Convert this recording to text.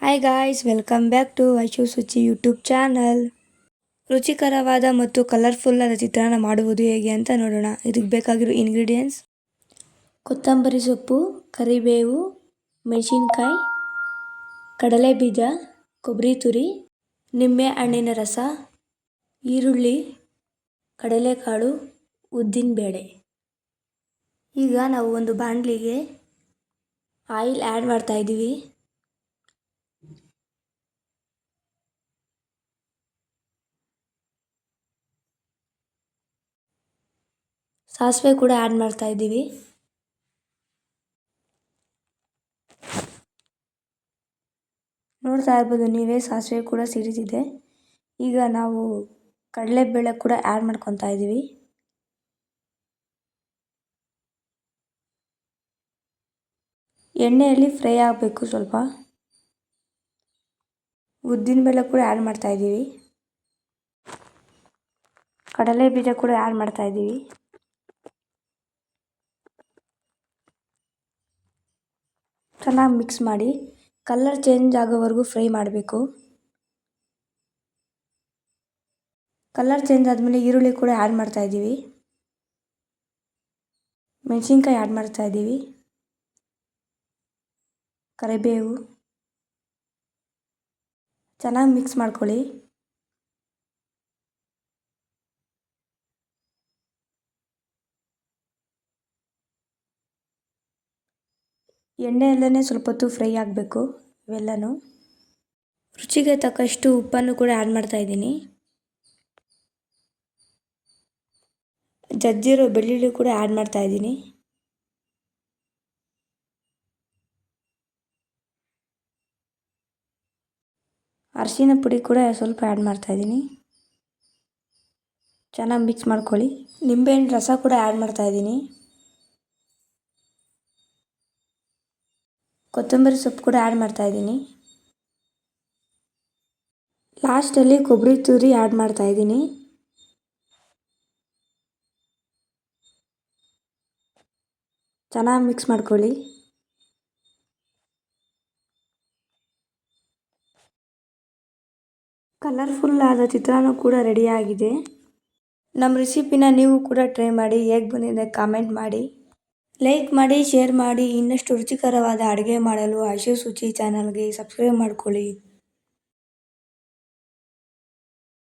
Hi guys welcome back to Aishu Suchi YouTube channel ರುಚಿಕರವಾದ ಮತ್ತು colourful ಆದ ಚಿತ್ರಾನ್ನ ಮಾಡುವುದು ಹೇಗೆ ಅಂತ ನೋಡೋಣ. ಇದಕ್ಕೆ ಬೇಕಾಗಿರೋ ಇಂಗ್ರೀಡಿಯೆಂಟ್ಸ್ ಕೊತ್ತಂಬರಿ ಸೊಪ್ಪು, ಕರಿಬೇವು, ಮೆಣಸಿನ್ಕಾಯಿ ಕಡಲೆ ಬೀಜ ಕೊಬ್ಬರಿ ತುರಿ, ನಿಂಬೆ ಹಣ್ಣಿನ ರಸ, ಈರುಳ್ಳಿ, ಕಡಲೆಕಾಳು ಉದ್ದಿನಬೇಳೆ ಈಗ ನಾವು ಒಂದು ಬಾಣಲಿಗೆ ಆಯಿಲ್ ಆ್ಯಡ್ ಮಾಡ್ತಾ ಸಾಸಿವೆ ಕೂಡ ಆ್ಯಡ್ ಮಾಡ್ತಾ ಇದ್ದೀವಿ. ನೋಡ್ತಾ ಇರ್ಬೋದು, ನೀವೇ ಸಾಸಿವೆ ಕೂಡ ಸಿಡಿದಿದೆ ಈಗ ನಾವು ಕಡಲೆಬೇಳೆ ಕೂಡ ಆ್ಯಡ್ ಮಾಡ್ಕೊತಾ ಇದ್ದೀವಿ. ಎಣ್ಣೆಯಲ್ಲಿ ಫ್ರೈ ಆಗಬೇಕು ಸ್ವಲ್ಪ. ಉದ್ದಿನಬೇಳೆ ಕೂಡ ಆ್ಯಡ್ ಮಾಡ್ತಾ ಇದ್ದೀವಿ. ಕಡಲೆ ಬೀಜ ಕೂಡ ಆ್ಯಡ್ ಮಾಡ್ತಾ ಚೆನ್ನಾಗಿ ಮಿಕ್ಸ್ ಮಾಡಿ ಕಲ್ಲರ್ ಚೇಂಜ್ ಆಗೋವರೆಗೂ ಫ್ರೈ ಮಾಡಬೇಕು. ಕಲ್ಲರ್ ಚೇಂಜ್ ಆದಮೇಲೆ ಈರುಳ್ಳಿ ಕೂಡ ಆ್ಯಡ್ ಮಾಡ್ತಾ ಇದ್ದೀವಿ. ಮೆಣಸಿನ್ಕಾಯಿ ಆ್ಯಡ್ ಮಾಡ್ತಾಯಿದ್ದೀವಿ ಕರಿಬೇವು. ಚೆನ್ನಾಗಿ ಮಿಕ್ಸ್ ಮಾಡ್ಕೊಳ್ಳಿ. ಎಣ್ಣೆಯಲ್ಲೇ ಸ್ವಲ್ಪ ಹೊತ್ತು ಫ್ರೈ ಆಗಬೇಕು ಇವೆಲ್ಲನೂ. ರುಚಿಗೆ ತಕ್ಕಷ್ಟು ಉಪ್ಪನ್ನು ಕೂಡ ಆ್ಯಡ್ ಮಾಡ್ತಾ ಇದ್ದೀನಿ. ಜಜ್ಜಿರೋ ಬೆಳ್ಳುಳ್ಳಿ ಕೂಡ ಆ್ಯಡ್ ಮಾಡ್ತಾ ಇದ್ದೀನಿ. ಅರಿಶಿನ ಪುಡಿ ಕೂಡ ಸ್ವಲ್ಪ ಆ್ಯಡ್ ಮಾಡ್ತಾ ಇದ್ದೀನಿ. ಚೆನ್ನಾಗಿ ಮಿಕ್ಸ್ ಮಾಡ್ಕೊಳ್ಳಿ. ನಿಂಬೆಹಣ್ಣು ರಸ ಕೂಡ ಆ್ಯಡ್ ಮಾಡ್ತಾ ಕೊತ್ತಂಬರಿ ಸೊಪ್ಪು ಕೂಡ ಆ್ಯಡ್ ಮಾಡ್ತಾಯಿದ್ದೀನಿ ಲಾಸ್ಟಲ್ಲಿ ಕೊಬ್ಬರಿ ತುರಿ ಆ್ಯಡ್ ಮಾಡ್ತಾಯಿದ್ದೀನಿ ಚೆನ್ನಾಗಿ ಮಿಕ್ಸ್ ಮಾಡ್ಕೊಳ್ಳಿ. ಕಲರ್ಫುಲ್ ಆದ ಚಿತ್ರಾನ್ನ ಕೂಡ ರೆಡಿಯಾಗಿದೆ ನಮ್ಮ ರೆಸಿಪಿನ ನೀವು ಕೂಡ ಟ್ರೈ ಮಾಡಿ, ಹೇಗೆ ಬಂದಿದೆ ಕಾಮೆಂಟ್ ಮಾಡಿ. ಲೈಕ್ ಮಾಡಿ ಶೇರ್ ಮಾಡಿ ಇನ್ನಷ್ಟು ರುಚಿಕರವಾದ ಅಡುಗೆ ಮಾಡಲು ಆಶು ರುಚಿ ಚಾನಲ್ಗೆ ಸಬ್ಸ್ಕ್ರೈಬ್ ಮಾಡ್ಕೊಳ್ಳಿ.